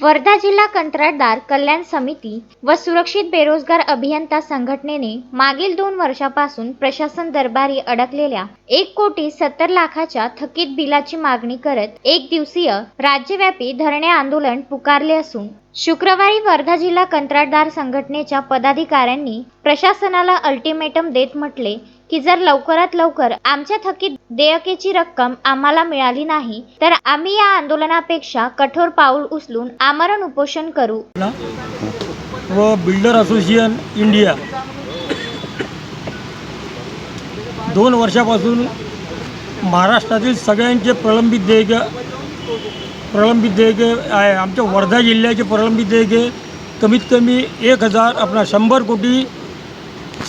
वर्धा जिल्हा कंत्राटदार कल्याण समिती व सुरक्षित बेरोजगार अभियंता संघटनेने मागील दोन वर्षापासून प्रशासन दरबारी अडकलेल्या एक कोटी सत्तर लाखाच्या थकीत बिलाची मागणी करत एक दिवसीय राज्यव्यापी धरणे आंदोलन पुकारले असून शुक्रवारी वर्धा जिल्हा कंत्राटदार संघटनेच्या पदाधिकाऱ्यांनी प्रशासनाला अल्टिमेटम देत म्हटले की जर लवकरात लवकर आमच्या थकीत देयकेची रक्कम आम्हाला मिळाली नाही तर आम्ही या आंदोलनापेक्षा कठोर पाऊल उचलून आमरण उपोषण करू. व बिल्डर असोसिएशन इंडिया. दोन वर्षापासून महाराष्ट्रातील सगळ्यांचे प्रलंबित देयके प्रलंबित देयके आहे. आमच्या वर्धा जिल्ह्याचे प्रलंबित देयके कमीत कमी एक हजार आपला शंभर कोटी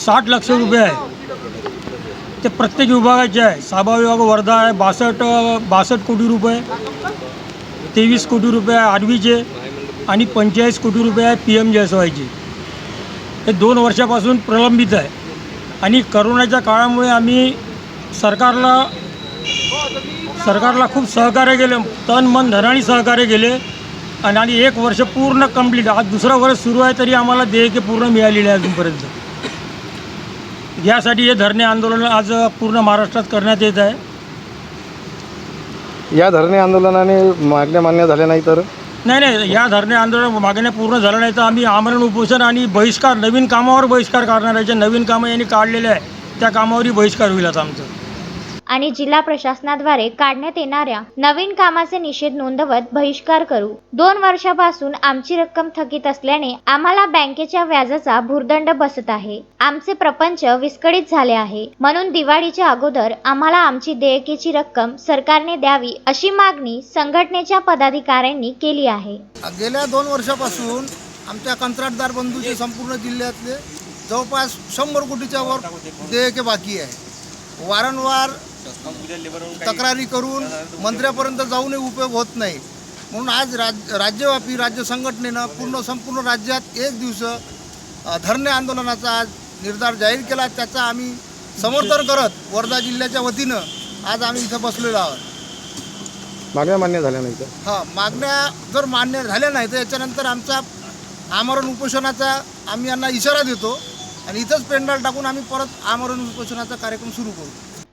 साठ लक्ष रुपये आहे. ते प्रत्येक विभागाचे आहे. साबा विभाग वर्धा आहे बासष्ट बासष्ट कोटी रुपये. तेवीस कोटी रुपये आहे आणि पंचेचाळीस कोटी रुपये आहे पी एम जे एस वायचे हे दोन वर्षापासून प्रलंबित आहे. आणि करोनाच्या काळामुळे आम्ही सरकारला सरकारला खूप सहकार्य केलं. तन मन धनाने सहकार्य केले. आणि आणि एक वर्ष पूर्ण कंप्लीट आज दुसरं वर्ष सुरू आहे तरी आम्हाला देयके पूर्ण मिळालेले आहे अजूनपर्यंत. यासाठी हे धरणे आंदोलन आज पूर्ण महाराष्ट्रात करण्यात येत आहे. या धरणे आंदोलनाने मागण्या मान्य झाल्या नाही तर? नाही नाही या धरणे आंदोलन मागण्या पूर्ण झालं नाही तर आम्ही आमरण उपोषण आणि बहिष्कार नवीन कामावर बहिष्कार करणार आहे. जे नवीन कामं यांनी काढलेले आहे त्या कामावरही बहिष्कार होईल आता आमचं. आणि जिल्हा प्रशासनाद्वारे काढण्यात येणाऱ्या नवीन कामाचे निषेध नोंदवत बहिष्कार करू. दोन वर्षापासून आमची रक्कम थकीत असल्याने आम्हाला बँकेच्या व्याजाचा भुर्दंड बसत आहे. आमचे प्रपंच विस्कळीत झाले आहे. म्हणून दिवाळीच्या अगोदर आम्हाला आमची देयकेची रक्कम सरकारने द्यावी अशी मागणी संघटनेच्या पदाधिकाऱ्यांनी केली आहे. गेल्या दोन वर्षापासून आमच्या कंत्राटदार बंधूचे संपूर्ण जिल्ह्यातले जवळपास शंभर कोटीच्या वर देयके बाकी आहे. वारंवार तक्रारी करून मंत्र्यापर्यंत जाऊनही उपयोग होत नाही. म्हणून आज राज राज्यव्यापी राज्य संघटनेनं पूर्ण संपूर्ण राज्यात एक दिवस धरणे आंदोलनाचा आज निर्धार जाहीर केला. त्याचा आम्ही समर्थन करत वर्धा जिल्ह्याच्या वतीनं आज आम्ही इथं बसलेलो आहोत. मागण्या मान्य झाल्या नाही तर हां मागण्या जर मान्य झाल्या नाही तर याच्यानंतर आमचा आमरण उपोषणाचा आम्ही यांना इशारा देतो आणि इथंच पेंडाल टाकून आम्ही परत आमरण उपोषणाचा कार्यक्रम सुरू करू.